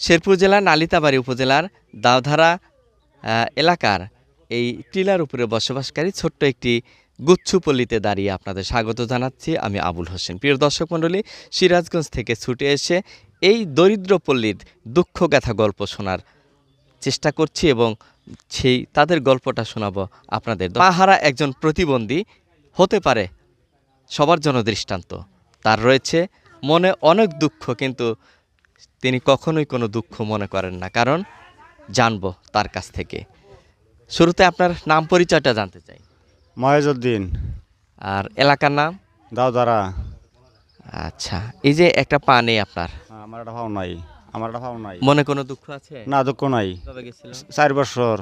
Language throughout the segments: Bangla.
শেরপুর জেলার নালিতাবাড়ি উপজেলার দাওধারা এলাকার এই টিলার উপরে বসবাসকারী ছোট্ট একটি গুচ্ছপল্লীতে দাঁড়িয়ে আপনাদের স্বাগত জানাচ্ছি। আমি আবুল হোসেন। প্রিয় দর্শক মণ্ডলী, সিরাজগঞ্জ থেকে ছুটে এসে এই দরিদ্র পল্লীর দুঃখগাথা গল্প শোনার চেষ্টা করছি এবং সেই তাদের গল্পটা শোনাবো আপনাদের। পাহারা একজন প্রতিবন্ধী হতে পারে সবার জন্য দৃষ্টান্ত। তার রয়েছে মনে অনেক দুঃখ, কিন্তু তিনি কখনোই কোনো দুঃখ মনে করেন না কারণ জানব তার কাছ থেকে। শুরুতে আপনার নাম পরিচয়টা জানতে চাই। মহেজউদ্দিন। আর এলাকার নাম? দাওদারা আচ্ছা এই যে একটা পা নেই আপনার। আমার একটা ভাও নাই আমার একটা ভাও নাই। মনে কোনো দুঃখ আছে? না দুঃখ নাই। কবে চার বছর।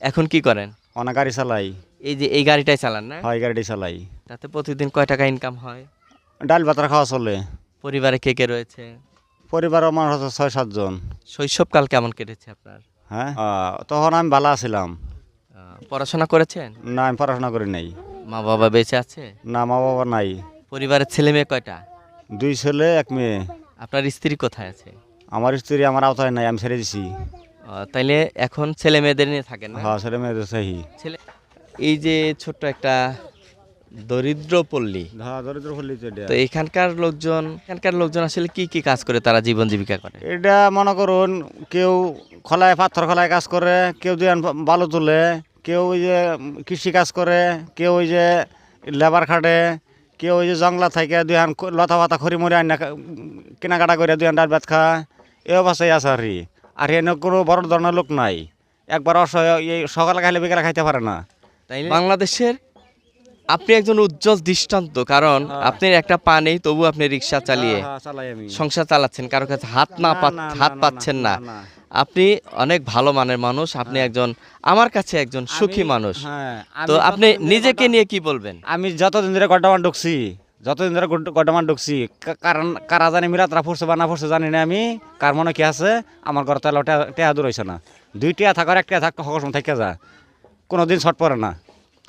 এখন কি করেন? অনেক গাড়ি চালাই। এই যে এই গাড়িটাই চালান না? হয় গাড়ি চালাই। তাতে প্রতিদিন কয় টাকা ইনকাম হয়? ডাল ভাতার খাওয়া চলে। পরিবারে কে কে রয়েছে? পরিবারের আমার হচ্ছে ছয় সাতজন শৈশবকাল কেমন কেটেছে আপনার? হ্যাঁ? আহ, তখন আমি ভালো আছিলাম। আহ, পড়াশোনা করেছেন? না আমি পড়াশোনা করি নাই। মা বাবা বেঁচে আছে? না মা বাবা নাই। পরিবারের ছেলে মেয়ে কয়টা? দুই ছেলে এক মেয়ে। আপনার স্ত্রী কোথায় আছে? আমার স্ত্রী আমার আওতায় নাই আমি ছেড়ে দিছি। আহ, তাইলে এখন ছেলে মেয়েদের নিয়ে থাকেন না? হ্যাঁ ছেলে মেয়েদের চাহি ছেলে এই যে ছোট্ট একটা দরিদ্র পল্লী হ্যাঁ দরিদ্র তো এখানকার লোকজন এখানকার লোকজন আসলে কি কি কাজ করে তারা জীবন জীবিকা করে? এটা মনে করুন কেউ খলায় পাথর খলায় কাজ করে কেউ দুয়ান বালু তুলে কেউ ওই যে কৃষি কাজ করে কেউ ওই যে লেবার খাটে কেউ ওই যে জংলা থাকে দুহান লতা পাতা খড়ি মরি আনা কেনাকাটা করে দুহান ডাল ভাত খায় এই অবস্থায় আছে আর আর এনে কোনো বড় ধরনের লোক নাই। একবার অসহায় এই সকালে খাইলে বিকালে খাইতে পারে না। তাই বাংলাদেশের আপনি একজন উজ্জ্বল দৃষ্টান্ত কারণ আপনি একটা পা নেই তবু আপনি রিক্সা চালিয়ে হ্যাঁ, চালাই আমি। সংসার চালাচ্ছেন কারও কাছে হাত না হাত পাচ্ছেন না। আপনি অনেক ভালো মানের মানুষ আপনি একজন আমার কাছে একজন সুখী মানুষ। হ্যাঁ, তো আপনি নিজেকে নিয়ে কি বলবেন? আমি যতদিন ধরে গড্ডামান ঢুকছি যতদিন ধরে গড- গড্ডামান ঢুকছি কারণ কারা জানি মিরাতরা ফুরছে বা না ফুরছে জানি না আমি কার মনে কি আছে আমার ঘর তাহলে টেহা দূর হয়েছে না। দুইটিয়া থাকার একটা থাক সকল সময় থেকে যা। কোনোদিন ছট পড়ে না।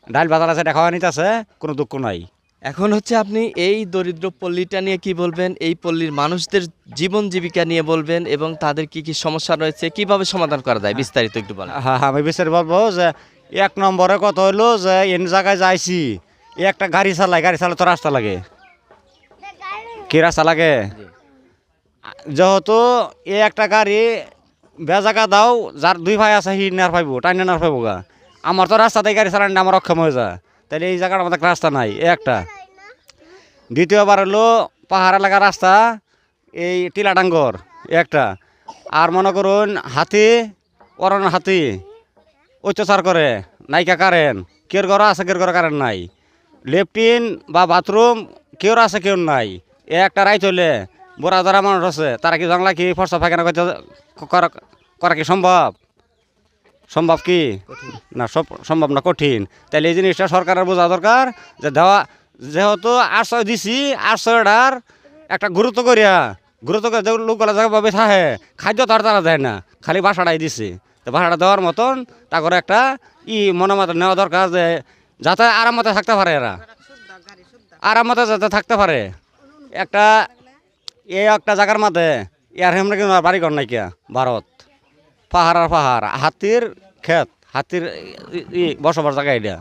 ডাইল বাজার আছে দেখা নিতে আছে কোনো দুঃখ নাই। এখন হচ্ছে আপনি এই দরিদ্র পল্লীটা নিয়ে কি বলবেন এই পল্লীর মানুষদের জীবন জীবিকা নিয়ে বলবেন এবং তাদের কি কি সমস্যা রয়েছে কীভাবে সমাধান করা যায় বিস্তারিত একটু বলেন। হ্যাঁ হ্যাঁ, আমি বিচার বলব যে এক নম্বরে কত হইল যে এন জায়গায় যাইছি একটা গাড়ি চালায় গাড়ি চালাতে রাস্তা লাগে। কি রাস্তা লাগে? যেহেতু এই একটা গাড়ি বেজাকা দাও যার দুই ভাই আছে হি নেয়ার পাইব টাইনে নেয়ার পাইব গা। আমার তো রাস্তাতে গাড়ি চালানি আমার অক্ষম হয়ে যায়। তাহলে এই জায়গাটা আমাদের রাস্তা নাই একটা। দ্বিতীয়বার হলো পাহাড় এলাকার রাস্তা, এই টিলাডাঙ্গর একটা। আর মনে করুন, হাতি অরণ হাতি, অত্যাচার করে নাইকা কারেন কেউর ঘর আছে কেউর ঘর কারেন নাই। লেফটিন বা বাথরুম, কেউ আছে, কেউ নাই। এ একটা রাইত হইলে বুড়া ধরা মানুষ আছে, তারা কি জংলা কি ফর্সা করা করা কি সম্ভব? সম্ভব কি? না সব সম্ভব না কঠিন। তাহলে এই জিনিসটা সরকারের বোঝা দরকার যে দেওয়া যেহেতু আশ্রয় দিছি আশ্রয়টার একটা গুরুত্ব করিয়া গুরুত্ব করে যে লোকগুলা জায়গাভাবে থাকে খাদ্য তার তারা দেয় না খালি বাসাটাই দিছে। তো বাসাটা দেওয়ার মতন তা করে একটা ই মনোমত নেওয়া দরকার যে যাতে আরাম আরামতে থাকতে পারে এরা। আরাম আরামতে যাতে থাকতে পারে। একটা এই একটা জায়গার মাঝে ইয়ার হেমনে কিন্তু আর বাড়িঘর নাইকিয়া ভারত। পাহাড় আর পাহাড়। হাতির ক্ষেত হাতির বসবাস জায়গা এটা।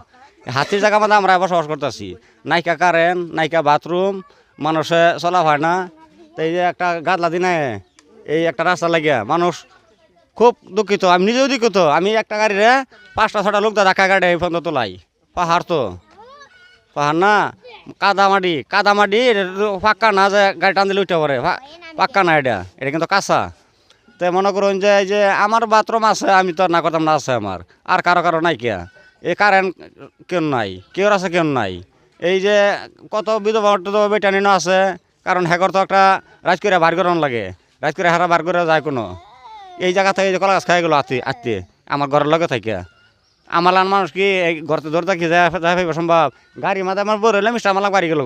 হাতির জায়গা মানে আমরা বসবাস করতেছি। নাইকা কারেন্ট নাইকা বাথরুম মানুষে চলা হয় না। তো এই যে একটা গাদলা দিনে এই একটা রাস্তা লাগিয়া মানুষ খুব দুঃখিত। আমি নিজেও দুঃখিত। আমি একটা গাড়িরে পাঁচটা ছটা লোক ধাক্কা গাড়ি এই পর্যন্ত তোলাই। পাহাড় তো। পাহাড় না। কাদা মাটি কাদা মাটি এটা পাক্কা না যে গাড়ি টান দিলে উঠতে পারে। পাক্কা না এটা। এটা কিন্তু কাঁচা। তো মনে করুন যে, এই যে আমার বাথরুম আছে, আমি তো না করতাম না আছে আমার। আর কারও কারও নাই কিয়া এই কারেন্ট কেউ নাই কেউ আছে কেউ নাই। এই যে কত বিধবা বেটানিনো আছে, কারণ হেকর তো একটা রাজ করে বার করানো লাগে। রাজ করে হারা বার করে যায় কোনো। এই জায়গা থেকে যে কলা গাছ খাই গেলো আত্মি আত্মি আমার ঘরের লগে থাকিয়া আমার লান মানুষ কি ঘরতে ধরে থাকি যায় পাইব সম্ভব? গাড়ি মাথা আমার বড় হইলে মিষ্টি আমার বাড়ি গেল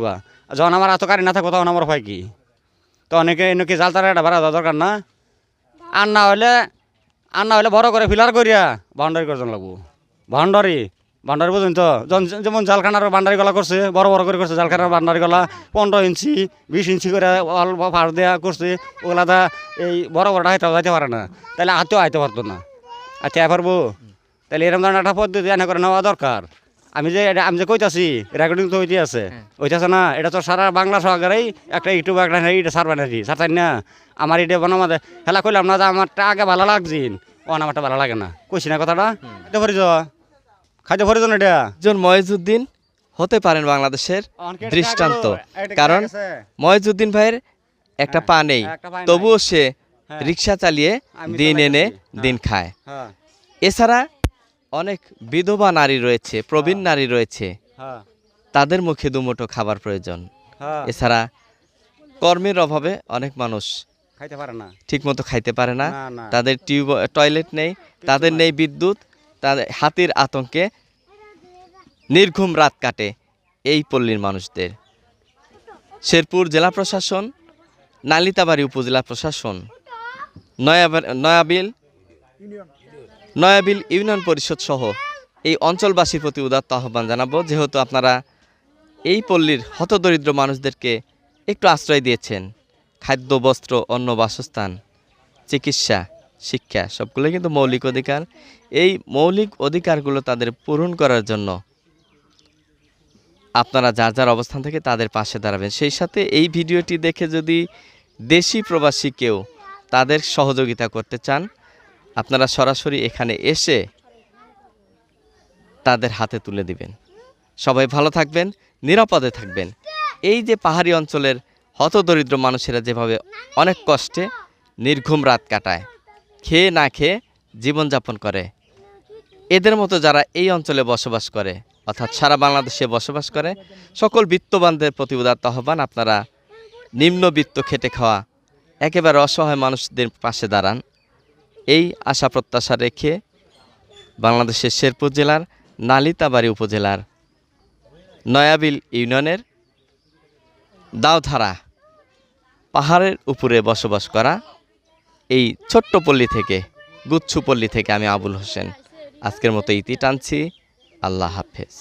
যখন আমার এত গাড়ি না থাকব তখন আমার হয় কি? তো অনেকে এনেকে জাল তারা একটা ভাড়া দরকার না? আর না হইলে আর না হইলে বড় করে ফিলার করিয়া বাউন্ডারি করজন লাগবো। বাউন্ডারি বান্ডারি পর্যন্ত জন- যেমন জালখানার বান্ডারি গলা করছে বড় বড় করে করছে জালখানার বান্ডারি গলা পনেরো ইঞ্চি বিশ ইঞ্চি করে অল্প ফাড় দেওয়া করছে ওগুলা দা এই বড় বড় হাইতে যাইতে পারে না। তাহলে হাতেও আইতে পারতো না। আচ্ছা পারব? তাহলে এরকম ধরনের একটা পদ্ধতি এনে করে নেওয়া দরকার। আমি যে এটা- আমি যে কইতাছি রেকর্ডিং তো হইতে আছে। হইতেছে না? এটা তো সারা বাংলা সরকারেই একটা ইউটিউব একটা এটা সারবে নাকি? সারতাই না? আমার এটা বানামা খেলা কইলাম না যে আমারটা আগে ভালো লাগছিন ও আমারটা ভালো লাগে না। কইছি না কথাটা? খাইতে পারিস খাইতে পারিস না এটা? একজন ময়েজুদ্দিন হতে পারেন বাংলাদেশের দৃষ্টান্ত। কারণ গেছে। ময়েজুদ্দিন ভাইয়ের একটা পা নেই। একটা পা নাই। তবুও সে হ্যাঁ। রিক্সা চালিয়ে দিন এনে দিন খায়। হ্যাঁ। এছাড়া অনেক বিধবা নারী রয়েছে প্রবীণ নারী রয়েছে। হ্যাঁ। তাদের মুখে দুমুঠো খাবার প্রয়োজন। হ্যাঁ। এছাড়া কর্মের অভাবে অনেক মানুষ খাইতে পারে না। ঠিকমতো খাইতে পারে না। তাদের টিউব টয়লেট নেই তাদের নেই বিদ্যুৎ তাদের হাতির আতঙ্কে নির্ঘুম রাত কাটে এই পল্লীর মানুষদের। শেরপুর জেলা প্রশাসন নালিতাবাড়ি উপজেলা প্রশাসন নয়াবা- নয়াবিল নয়াবিল ইউনিয়ন পরিষদ সহ এই অঞ্চলবাসীর প্রতি উদাত্ত আহ্বান জানাব। যেহেতু আপনারা এই পল্লীর হতদরিদ্র মানুষদেরকে একটু আশ্রয় দিয়েছেন। খাদ্য, বস্ত্র, অন্ন, বাসস্থান, চিকিৎসা, শিক্ষা সবগুলো কিন্তু মৌলিক অধিকার। এই মৌলিক অধিকারগুলো তাদের পূরণ করার জন্য আপনারা যার যার অবস্থান থেকে তাদের পাশে দাঁড়াবেন। সেই সাথে এই ভিডিওটি দেখে যদি দেশি প্রবাসী কেউ তাদের সহযোগিতা করতে চান, আপনারা সরাসরি এখানে এসে তাদের হাতে তুলে দিবেন। সবাই ভালো থাকবেন, নিরাপদে থাকবেন। এই যে পাহাড়ি অঞ্চলের হতদরিদ্র মানুষেরা যেভাবে অনেক কষ্টে নির্ঘুম রাত কাটায়, খেয়ে না খেয়ে জীবনযাপন করে। এদের মতো যারা এই অঞ্চলে বসবাস করে, অর্থাৎ সারা বাংলাদেশে বসবাস করে, সকল বিত্তবানদের প্রতি উদাত্ত আহ্বান, আপনারা নিম্নবিত্ত খেটে খাওয়া, একেবারে অসহায় মানুষদের পাশে দাঁড়ান। এই আশা প্রত্যাশা রেখে বাংলাদেশের শেরপুর জেলার নালিতাবাড়ি উপজেলার নয়াবিল ইউনিয়নের দাওধারা, পাহাড়ের উপরে বসবাস করা এই ছোট্ট পল্লী থেকে, গুচ্ছু পল্লী থেকে আমি আবুল হোসেন। আজকের মতো ইতি টানছি। আল্লাহ হাফেজ।